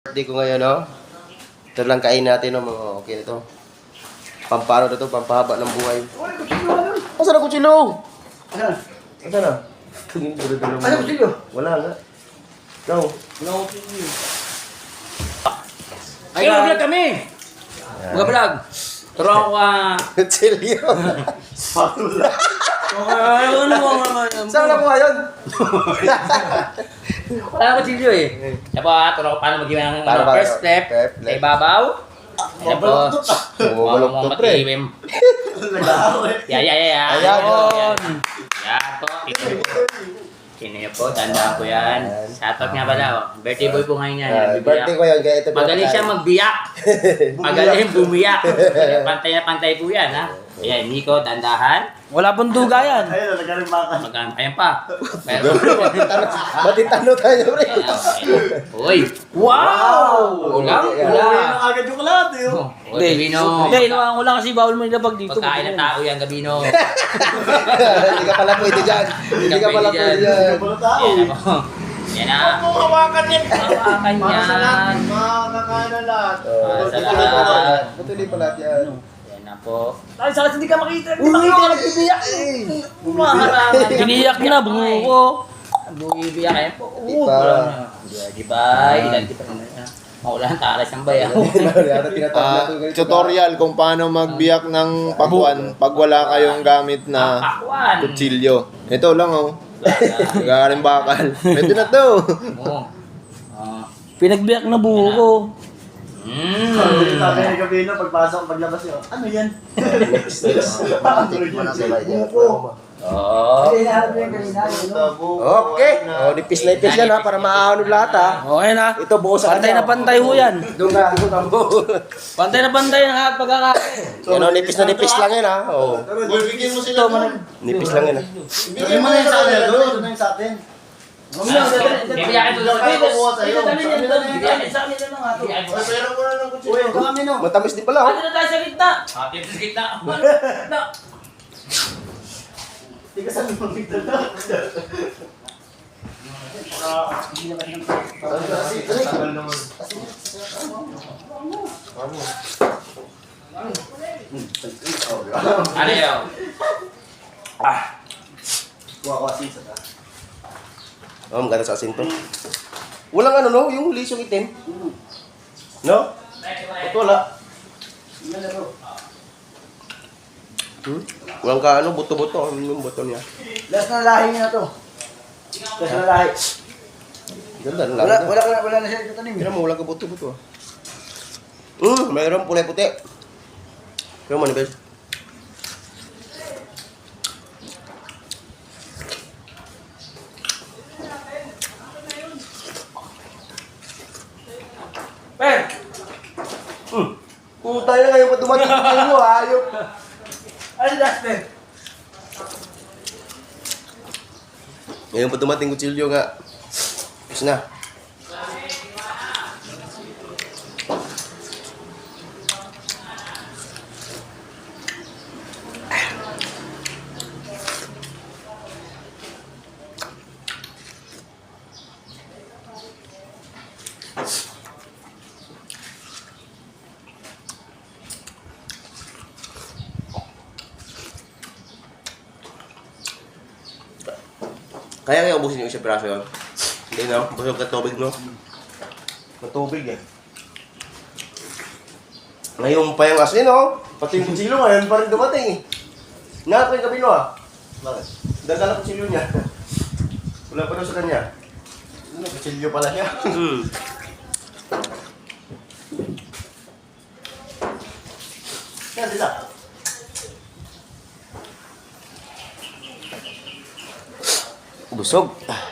Birthday ko ngayon, no? Ito lang kain natin, no? Mga okay na to. Pampano na to, pampahaba ng buhay. Asan ang kutsilo? Asan? Asan na? Tingin ko rin Ano kutsilyo? Wala nga. No. No kutsilyo. Ay, vlog kami! Mga vlog! Turo ako ka... Kutsilyo. Ay, ano mo Saan nakuha yun? Wala ako silyo eh. Yan po, ah, turo ko paano mag-iwan ng Paano ano, ba? first step. Step, Sa ibabaw. Yan po. Oo, balok to, pre. mag-iwim. Yeah, yeah, yeah, yeah. Ayan. Yan. Yan po. Niyo po, tandaan ko yan. Ayan. Shoutout nga pala. oh. Birthday boy po ngayon yan. Ah, Nagbibiyak. birthday ko yun, kaya ito Magaling siya magbiyak. Magaling bumiyak. Pantay na pantay po yan, ha? Ayan, Nico, dandahan. Wala pong duga yan. Ayun, nagaling baka. Magaan, ayan pa. Pero, Matitano tayo, pre. Uy! Wow! Ulang, Uwi ulang. na agad yung kalate, oh. O, Gabino. Hindi, inuwan ko lang kasi bawal mo nilabag dito. Pagkain ng tao yan, Gabino. Hindi ka pala pwede dyan. Hindi ka pala pwede dyan. Wala tao. Yan na. Yan na. hawakan yan. Hawakan Para sa lahat. yan. Makakakain na lahat. Oh, sa Patuloy pa lahat. lahat. Patuloy pa lahat yan. Yan na po. Ay, sakit hindi ka makita. Hindi makita ka nagbibiyak. Umaharangan. Biniyak niya na, bungo ko. Bumibiyak kayo po. Di pa. Di ba? Ilan di pa rin. Maulan talas ng bayaw. Ah, tutorial kung paano magbiyak ng pakuan pag wala kayong gamit na Pakwan. kutsilyo. Ito lang oh. Galing bakal. Pwede na to. Oo. Ah. Pinagbiyak na buho ko. Sabi sabi Mm. ni Gabino, pagpasok, paglabas yun, ano yan? Tikman na sila yan. Oh. Okay. Oh, nipis na ipis yan ha, para maahon lahat ha. Okay na. Ito buo sa Pantay na pantay ho yan. Doon buo. Pantay na pantay ang lahat pagkakain. Yan o, nipis na nipis lang yan ha. Oh. Bigyan mo sila doon. Nipis lang yan ha. Bigyan mo na yung sa atin doon. Ito na yung sa atin. Matamis din pala oh. Ano na tayo sa gitna? Ate, sa gitna. Na. Ka sabi mong bigla Ano yun? Kuha ko asin sa taas. Oh, maganda sa asin to. Walang ano no, yung lisong itim. No? Ito wala. Hmm? Walang ka ano, buto-buto. Ano yung buto niya? Last na lahi niya to. Last na lahi. Ganda na lang. Wala, wala, wala, wala na siya ito tanim. Kira mo, wala ka buto-buto. Hmm, mayroon pulay puti. Kira mo, Nibel. Per. Hmm. Puta na ngayon pa dumating mo, hayop. Ano last na? Ngayon pa dumating kutsilyo nga. Tapos na. Kaya kaya ubusin yung isang piraso yun. Hindi no? Busog ka tubig no? Matubig eh. Ngayon pa yung asin no? Pati yung kutsilo ngayon pa rin dumating eh. Nga ko yung kabino ah. Bakit? Dagala kutsilyo niya. Wala pa daw sa kanya. Ano, kutsilyo pala siya. Hmm. Kaya sila. Busog. Ah.